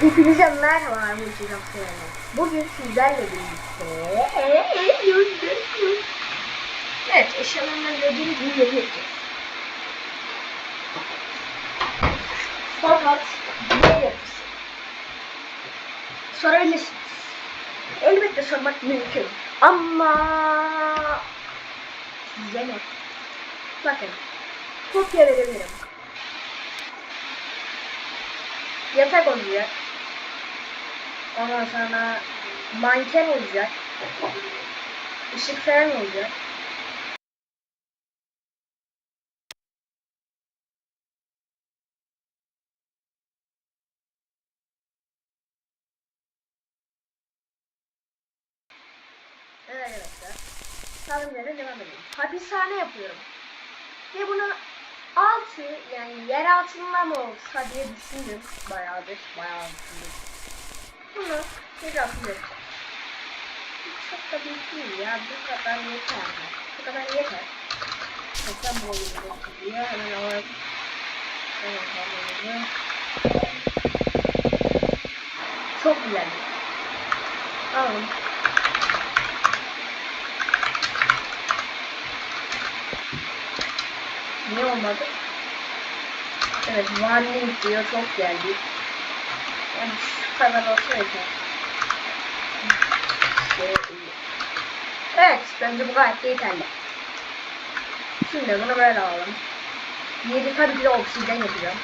Hepinize merhaba Severler. Bugün sizlerle birlikte Evet, eşyalarından gördüğünüz gibi yeni yapacağız. Fakat ne yapısı? Sorabilirsiniz. Elbette sormak mümkün. Ama size ne? Bakın, kopya verebilirim. yatak olacak. Ondan sonra manken olacak. Işık falan olacak. Evet arkadaşlar. Tahminlere devam edelim. Hapishane yapıyorum. Ve bunu altı yani yer altında mı olsa diye düşündüm. Bayağıdır, bayağı düşündüm. Bunu tekrar yapacağım. Çok da büyük değil ya. Bu kadar yeter. Bu kadar yeter. Mesela bu oyunu diye hemen alalım. Hemen alalım. Çok güzel. Alalım. Niye olmadı? Evet, warning diyor çok geldi. Yani şu. Evet, bence bu gayet de yeterli. Şimdi bunu böyle alalım. Yedi tabii ki de obsidyen yapacağım.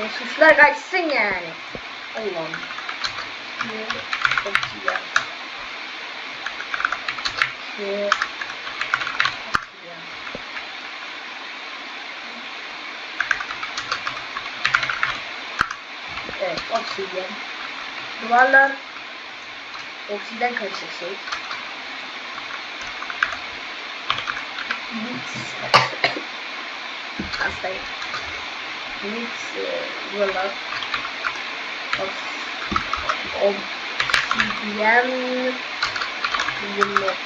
E, suçlar kaçsın yani. Allah'ım. Yedi obsidyen. Şey, Evet, obsidyen. Duvarlar obsidyen karışık şey. Hastayım. Mix e, duvarlar. Obsidyen. Yıllık.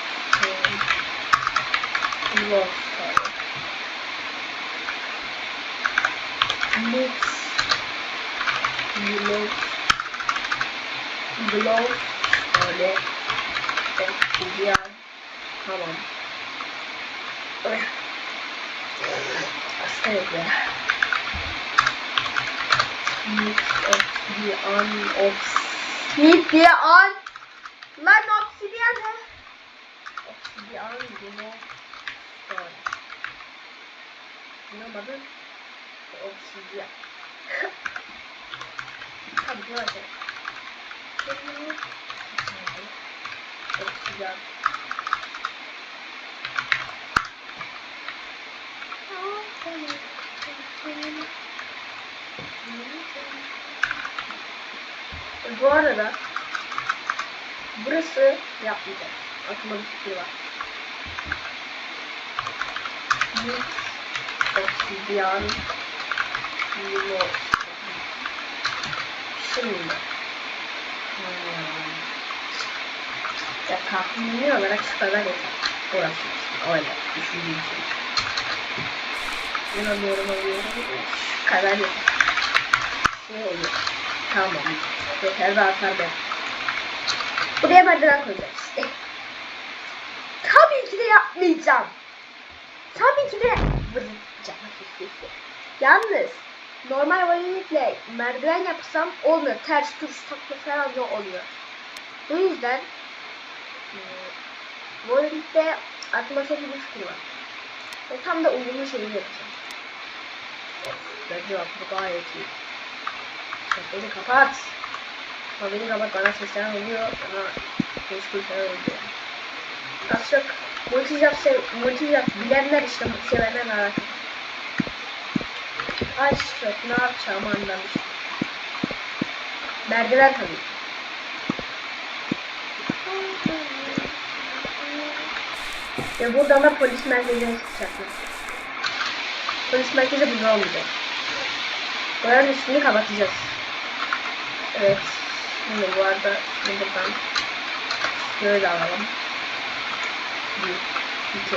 Yıllık. Mix. Yıllık. Glow. Öyle. Obsidyen. Tamam. Ya. Mix obsidyen. Obsidyen. Lan obsidyen ne? Obsidyen. Glow. Sonra. Anlamadım. Obsidyen. Hadi yavaş yavaş. Obsidyen. Bu arada burası yapmayacağım. Aklıma bir fikir var. Obsidyen limon. Şimdi hmm. ya tahmini olarak şu kadar yeter. Orası öyle düşündüğüm şey. İnanıyorum alıyorum. Şu kadar yeter. Şey oluyor. Tamam. Yeter artar ben. Buraya merdiven koyacağız. Eh. Tabii ki de yapmayacağım. Tabii ki de vuracağım. Yalnız normal valilikle merdiven yapsam olmuyor. Ters tuş takla falan da oluyor. Bu yüzden e, valilikte aklıma çok bir fikir var. Ve tam da uyumlu şeyi yapacağım. Bence bu gayet iyi. Beni kapat. Beni kapat bana sesler oluyor. Bana meşgul falan oluyor. Az çok multijap multijap bilenler işte sevenler merak ediyor. Az çok ne yapacağımı anlamıştım. Merdiven tabii. Ve buradan da polis merkezine çıkacaklar. Polis merkezi burada olmayacak. Buranın üstünü kapatacağız. Evet. Şimdi bu arada şimdi buradan şöyle alalım. 1, 2,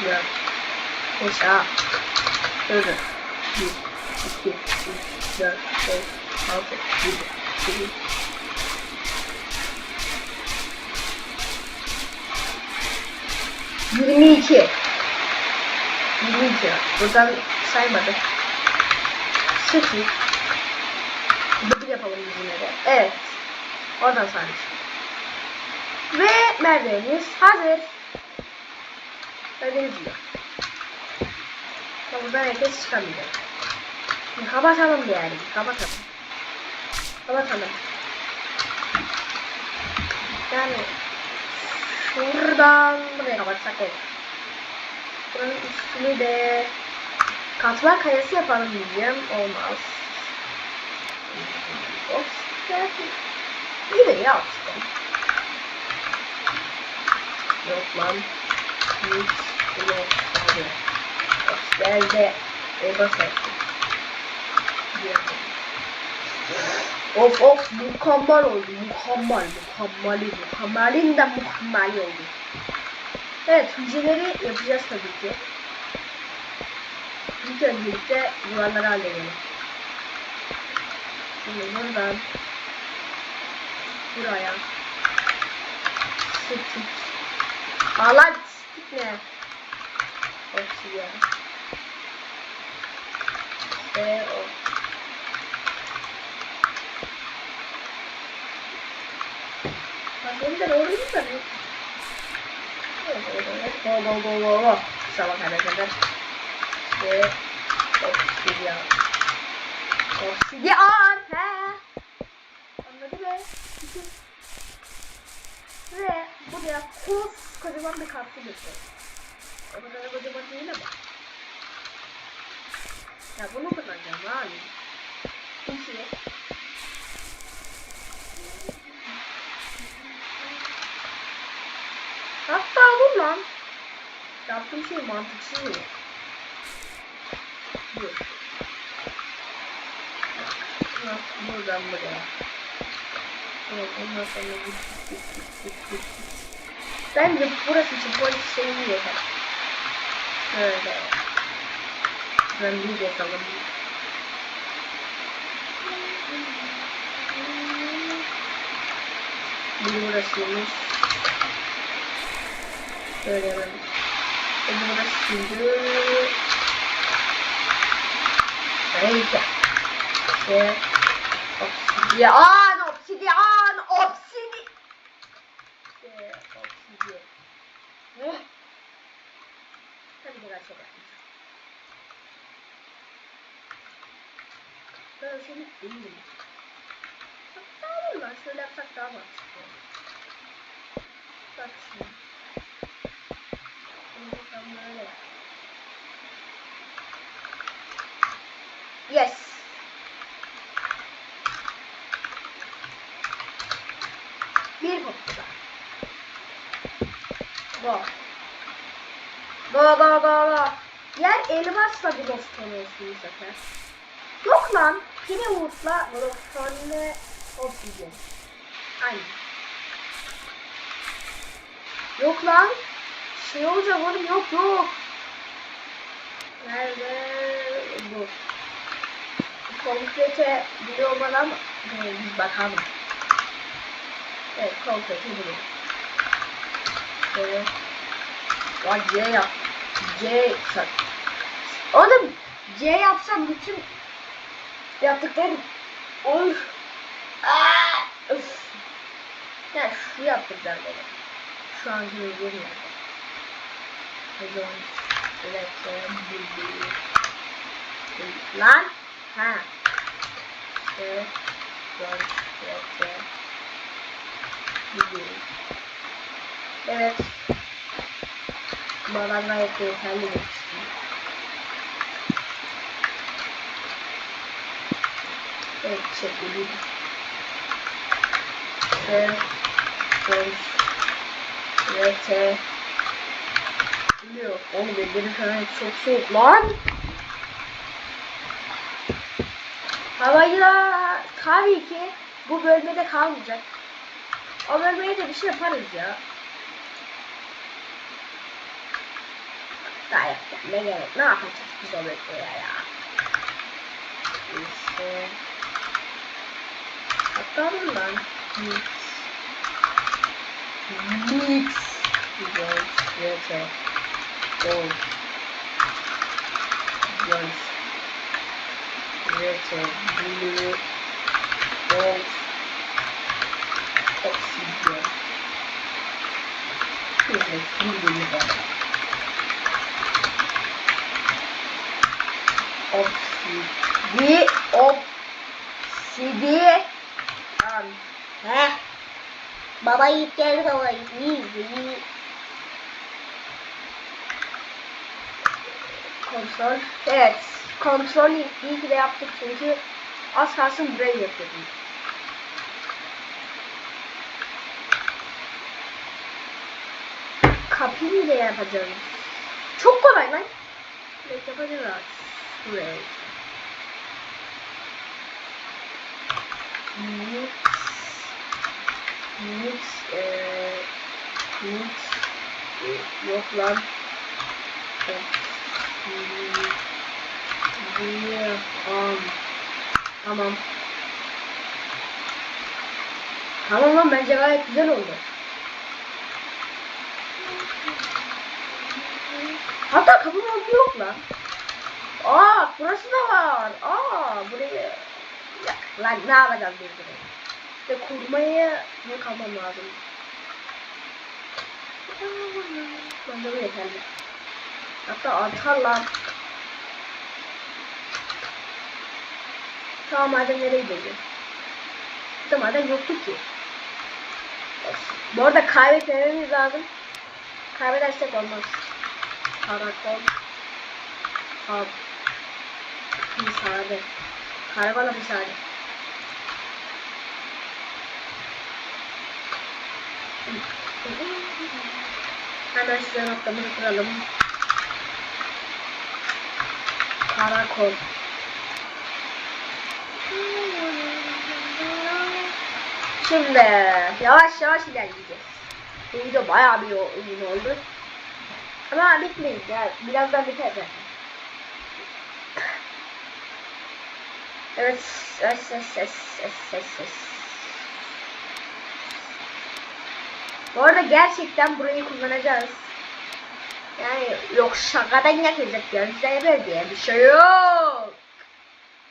3, 4, 5, A. Şöyle. 1, 2, 3, 4, 5, Altı. Yedi. Sekiz. Yirmi iki. Yirmi iki. Buradan saymadık. Sıfır. Bir yapalım yine de. Evet. Oradan saymış. Ve merdivenimiz hazır. Öyle diyor. Buradan herkes çıkamayacak. Kapatalım bir yani. Kapatalım. Kapatalım. Yani şuradan buraya kapatsak olur. Buranın üstünü de katlar kayası yapalım diyeceğim. Olmaz. Of. İyi de ya işte. Yok lan. Hiç yok. Of geldi. E basarsın. Of of mükemmel oldu. Mükemmel. Mükemmeli. Mükemmelinden mükemmel oldu. Evet hücreleri yapacağız tabii ki. İlk öncelikle yuvarları halledelim. Şimdi buradan buraya stick Ağlar stick ne? Oksijen. Ve Go go go go go. Sabah kadar. Ve oksijen. Oksijen. He. Anladın mı? Ve buraya kocaman bir kartı götür. O kadar kocaman değil ama. Ya bunu kullanacağım abi. İki. Hatta bu lan. Yaptığım şey mantıksız mı? Dur. Bak, Buradan buraya. Evet, ondan sonra git git git git git. Bence burası için polis şeyi yeter. Şöyle. Ben bir yapalım. Bir burasıymış. Şöyle hemen. Bir burasıydı. Neyse. Ve obsidyen, obsidyen, obsidyen. Ve obsidyen. Eh. Tabii ki kaç yapalım. Ben seni değilim. Olur lan şöyle yapsak daha mantıklı olur. Bak şimdi. Şimdi sen böyle yap. Yes. Bir hoppa. Go. Go go go go. Yer elmasla olsun bu sefer. Yok lan. Pinewood'la glowstone oksijen. Aynı. Yok lan. Şey olacak oğlum yok yok. Nerede bu? Konkrete biri Ee, biz bakalım. Evet konkrete biri. Böyle. Vay C yap. C yap. Oğlum C yapsam bütün yaptıklarım olur. Aa, öf. Ya şu yaptıklar benim. Şu an yani. O zaman evet, Lan. Ha. Evet. Evet. Evet. Gidiyorum. Evet. Bana gayet yeterli geçti. Evet, çekildim. Evet. Evet. Evet. Biliyor. Oğlum ellerim falan çok soğuk lan. Havayla tabii ki bu bölmede kalmayacak. O bölmeye de bir şey yaparız ya. gayet yani ne gerek ne yapacağız biz o böceğe ya. İşte. Hatta bundan mix. Mix. Güzel. Yeter. Ol. Güzel. Yeter. Blue. Ol. Oksijen. Güzel. Güzel. Güzel. Bak. Oksidi. Oksidi. Tamam. He. Baba yiyip geldi baba yiyip. Kontrol. Evet. Kontrol iyi ki de yaptık çünkü az kalsın burayı yapıyordum. Kapıyı da yapacağız. Çok kolay lan. Evet yapacağız. Buraya. Mix. Mix. Eee. Mix. e, Yok lan. An. Tamam. Tamam lan bence gayet güzel oldu. Hatta kapının altı yok lan. Aa burası da var. Aa burayı. Ya, lan ne yapacağız biz burayı? İşte kurmaya ne kalmam lazım. Bence bu yeterli. Hatta artar lan. Tamam madem nereye gidiyor? Burada maden yoktu ki. Bu arada kaybetmememiz lazım. Kaybedersek olmaz. Karakol. Hap. Misade. Karakola misade. Hemen size noktamızı kuralım. Karakol. Şimdi yavaş yavaş ilerleyeceğiz. Bu video bayağı bir uzun oldu. Ama bitmeyin ya. Birazdan biter zaten. Evet. Ses ses ses ses ses ses. Bu arada gerçekten burayı kullanacağız. Yani yok şakadan yapacak böyle diye bir şey yok.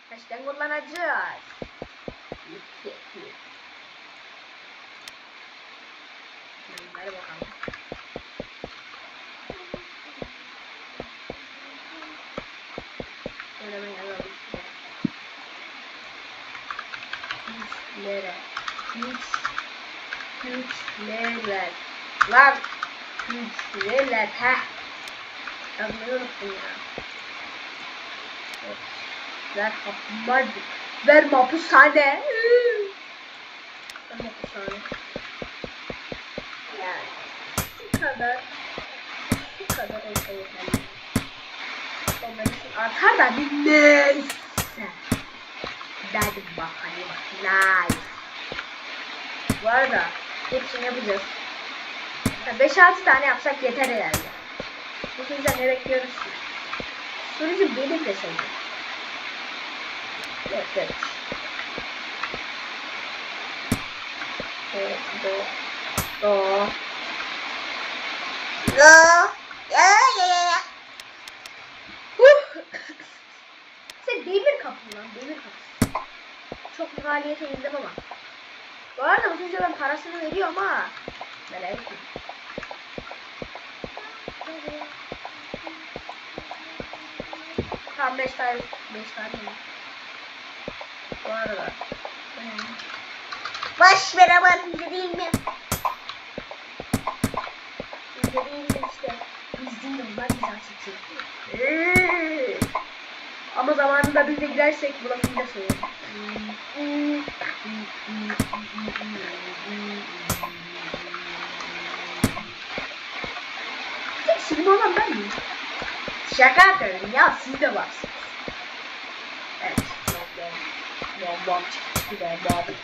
Gerçekten kullanacağız. Hadi bakalım. Şöyle ben yazalım size. Güçlere. Güç. Güçlere. Lan. Güçlere. Heh. Yazmayı unuttum ya. Evet. Ver hapmar. Ver mapushane. Ver mapushane. Yani. Bu kadar. Bu kadar olsa yeterli. Ondan için artar da bir neyse. Dedim bak hadi bak. Nice. Bu arada hepsini yapacağız. 5-6 tane yapsak yeter herhalde. Yüzden ne bekliyoruz ki? Sonucu benim de sayılır. Evet, evet. Evet, do. Do. Go. Ya ya ya ya. Sen demir kapı lan, demir kapı çok müdahaleye izlem ama. Bu arada bu çocuğa ben parasını veriyorum ha. Böyle Tam 5 tane 5 tane mi? Bu arada. Baş beraber izle değil mi? İzle değil mi işte? İzleyelim ben güzel çekeyim. Ee. Ama zamanında biz de girersek buna filmde söyleyeyim. Tek silim olan ben miyim? Şaka yapıyorum ya siz de varsınız. Evet. Bom bom çıktı bom bom.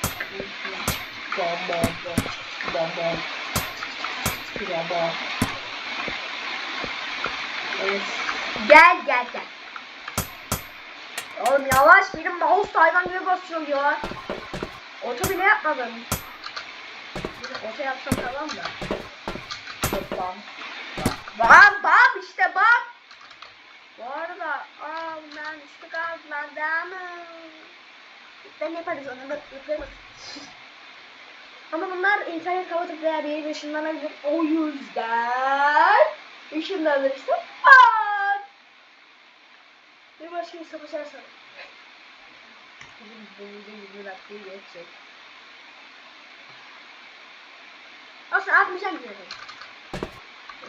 Bom bom bom çıktı bom bom. Çıktı bom bom. Evet. Gel gel gel. Oğlum yavaş benim mouse hayvan gibi basıyor ya. Orta bile yapmadım. Orta yapsam tamam da. Bam. Bam bam işte bam. Bu arada aa ben kaldılar değil mi? Ben yaparız onu da yaparız. Ama bunlar internet kapatıp veya bir yere ışınlanabilir. O yüzden ışınlanırsa bam parçayı savaşarsan. Bizim boyunca 20 dakikayı geçecek. Aslında atmayacağım bir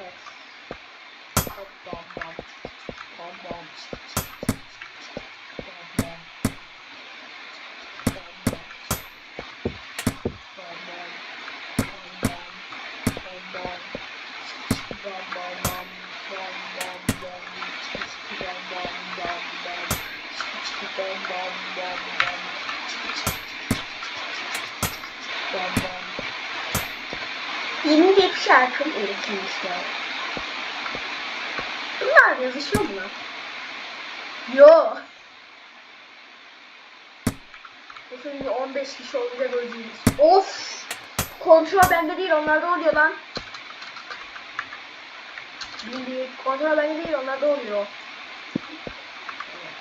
Evet. Hop bam bam. Bam bam. Üretilmişler. Bunlar yazışıyor mu? Yo. Bu şimdi 15 kişi olunca göreceğiz. Of! Kontrol bende değil onlarda oluyor lan. Bildiğin kontrol bende değil onlarda oluyor. Evet.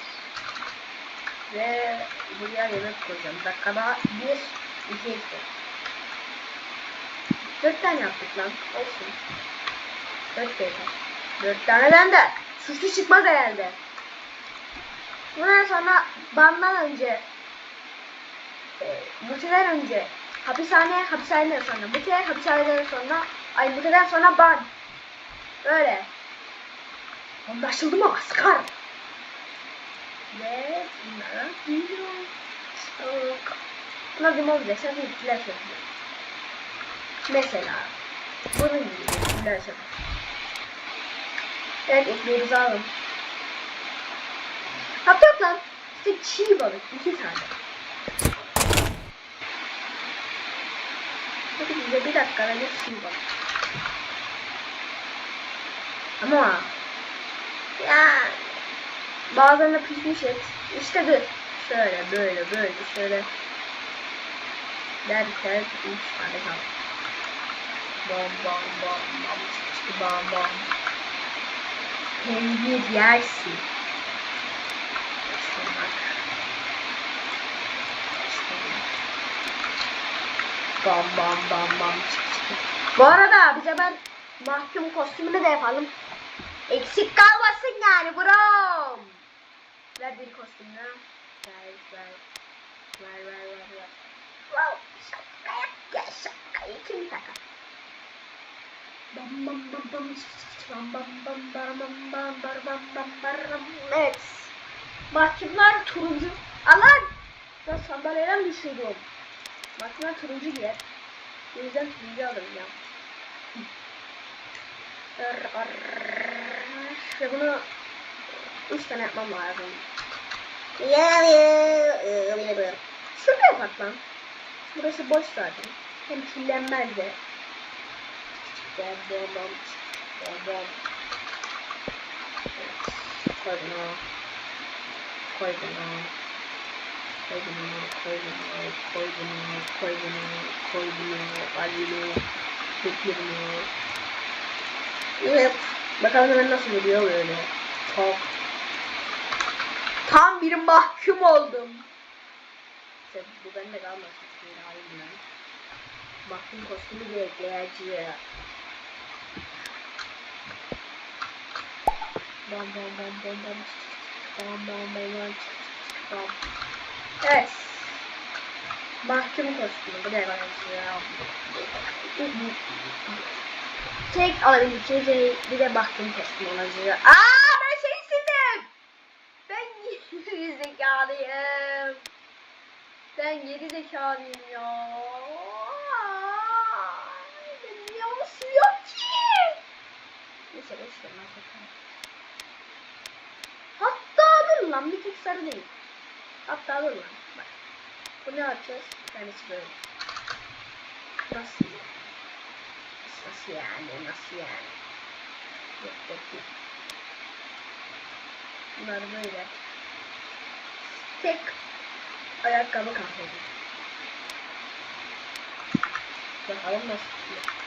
Ve buraya yemek koyacağım. Dakikada 1, 2, 2. Dört tane yaptık lan. Olsun. Dört yeter. Dört taneden de suçlu çıkmaz herhalde. Bundan sonra bandan önce e, muteden önce hapishane, hapishaneden sonra mute, hapishaneden sonra ay muteden sonra ban. Böyle. Anlaşıldı mı askar? Ve bunlara gidiyor. Buna bir mob desen ilgiler söylüyor. Mesela bunun gibi söylüyor. Evet ekmeğimizi alın. Hatta lan. İşte çiğ balık. iki tane. Hadi bize bir dakika bir çiğ balık. Ama ya bazen de pişmiş et. İşte dur. Şöyle böyle böyle şöyle derken üç tane kaldı bom bom bom bom çıktı bom bom. Peynir yersin. İşte bak. İşte bak. Bom bom bom bom çıktı. Bu arada bize ben mahkum kostümünü de yapalım. Eksik kalmasın yani bro. Ver bir kostümünü. Ver ver. Ver ver ver ver. Wow, şaka yap ya şakayı kim takar? Evet. Mahkumlar turuncu. Alan! Ben sandalyeden düşürdüm. Mahkumlar turuncu giyer. O yüzden turuncu alırım ya. Ve bunu üç tane yapmam lazım. Şurada yapak lan. Burası boş zaten. Hem kirlenmez de. Devam devam. Devam. Koydum o. Koydum o. Koydum o. Koydum o. Koydum o. Koydum o. Koydum o. Alvino. Bekir'im o. Evet. Bakalım hemen nasıl gidiyor böyle. Çok. Tam bir mahkum oldum. İşte bu bende kalmasın. Hayır ben. Mahkum kostümü de ekleyiciye Bam bam bam bam bam. Bam bam bam bam. Bam. Evet. Mahkum kostümü. Bu da ekleyeceğim. Tek alabileceği şey bir de mahkum kostümü olacak. Aa ben seni sildim. Ben geri zekalıyım. Ben geri zekalıyım ya. Ben niye onu siliyorum ki? Neyse boş ver dur lan bir tek sarı değil. Hatta dur lan. Bak. Bu ne yapacağız? Tanesi böyle. Nasıl? Nasıl yani? Nasıl yani? Yok yok yok. Bunlar böyle. Tek ayakkabı kahvedi. Bakalım nasıl tutuyor.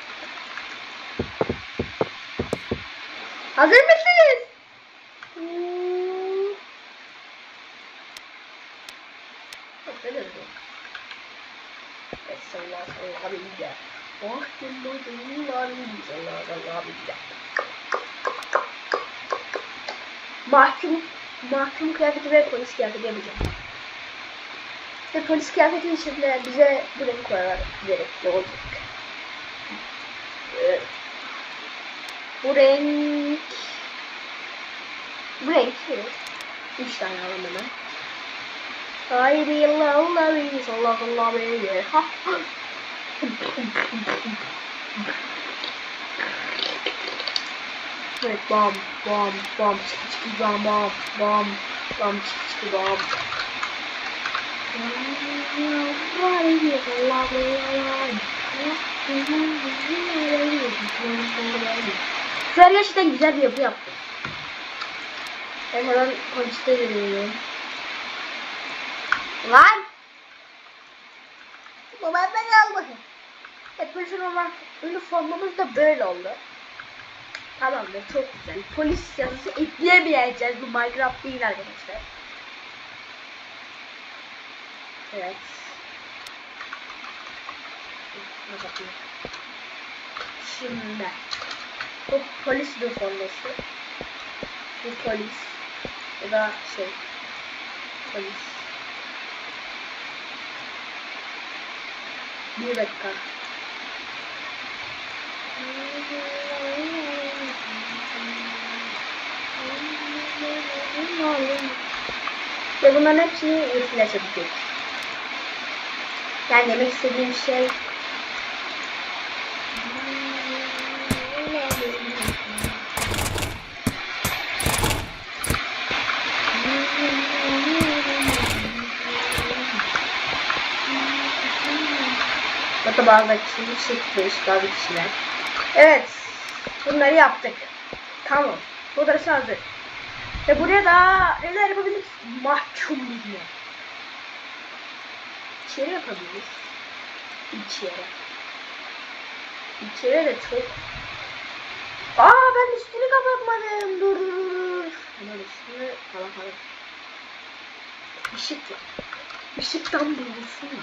Hazır mısınız? Hmm. Oh, sallallahu sallallahu billah. Sallallahu billah. Mahkum, mahkum kıyafeti ve polis kıyafeti yapacağım. Ve polis kıyafeti içinde bize bu renk koyarlar gerekli olacak. Bu renk... Bu renk. Üç tane alalım hemen. Haydi Allah Allah bilir Allah Allah bilir. Ha. Evet bam bam bam çıkı çıkı bam bam bam bam çıkı çıkı bam. Şuraya gerçekten güzel bir yapı yaptım. Ben hemen poliste geliyorum. Lan! Baba ben almadım. Evet polis üniforma- üniformamız da böyle oldu. Tamamdır çok güzel. Polis yazısı ekleyemeyeceğiz. Bu Minecraft değil arkadaşlar. Evet. Bakayım. Şimdi. Bu polis üniforması. Bu polis. Bu da şey. Polis. Bir dakika. Ve bunların hepsini yetkililer. Yani demek istediğim şey Hatta bazı kişiler çekmiş, bazı kişiler. Evet. Bunları yaptık. Tamam. Burası hazır. Ve buraya da neler yapabiliriz? Mahkum bilme. İçeri yapabiliriz. İçeri. İçeri de çok... Aa ben üstünü kapatmadım. Dur dur dur. Hemen üstünü falan falan. Işıkla. Işıktan bulursun.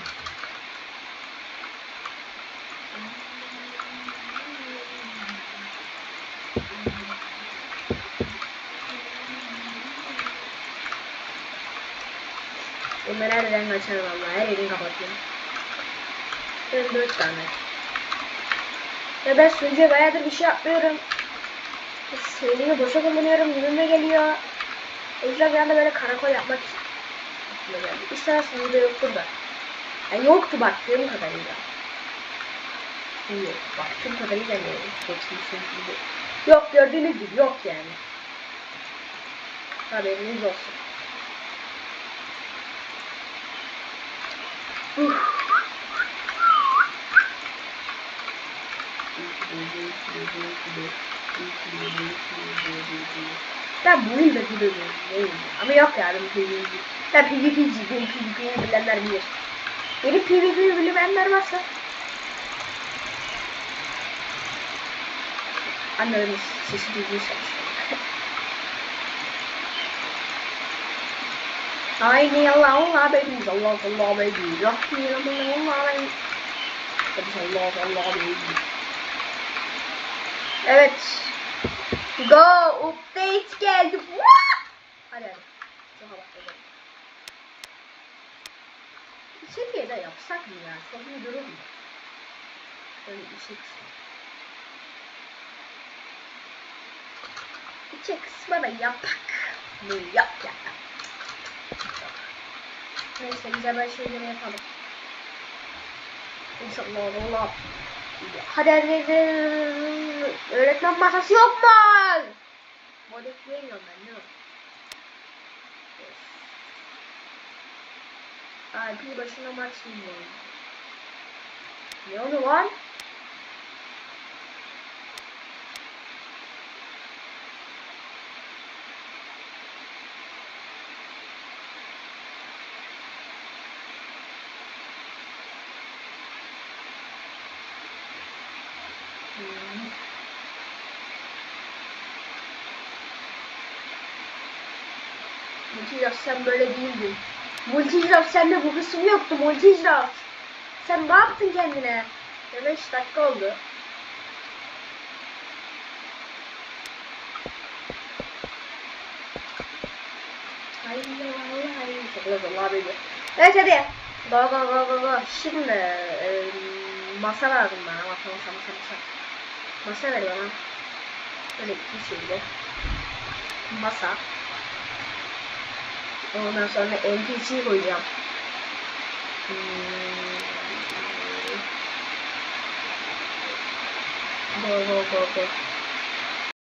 Bunları nereden kaçar vallahi her yerini kapatıyorum. Ben dört tane. Ya ben sunucuya bayağıdır bir şey yapmıyorum. Sevdiğimi boşa kullanıyorum, gülüme geliyor. O yüzden bir anda böyle karakol yapmak geldi. İster sunucuda yoktur da. Yani yoktu baktığım kadarıyla. Yok, baktığım kadarıyla ne? Hepsini sunucuda. Yok gördüğünüz gibi yok yani. Haberiniz olsun. Ben bunun da gülüyorum. Ama yok ya benim PvP. Ben PvP'ci. Benim PvP'yi bilenler bilir. Benim PvP'yi bilenler varsa. Annemin sesi duyduğu Aynı Allah baby, Allah Allah baby, Rahmi Allah Allah baby. Allah Allah baby. Evet. Go update geldi. Wah! Hadi hadi. Çok hava hadi. Seviyede yapsak mı ya? Çok iyi durur mu? Böyle içe kısmı. İçe kısmı da yapak. Ne yap ya? Neyse güzel ben şeyleri yapalım. İnşallah Allah. Hadi hadi. Öğretmen masası yok mu? Modifiye ben o? IP başına maksimum. Ne oldu lan? bakayım. Multijaf sen böyle değildin. Multijaf sende bu kısım yoktu Multijaf. Sen ne yaptın kendine? 5 dakika oldu. Hayır hayır hayır. Şakala zalla bebe. Evet hadi. Ba ba ba ba ba. Şimdi e, masa lazım bana. Masa masa masa masa. Masa ver bana. Böyle iki şeyde. Masa. Ondan sonra. Go go go go.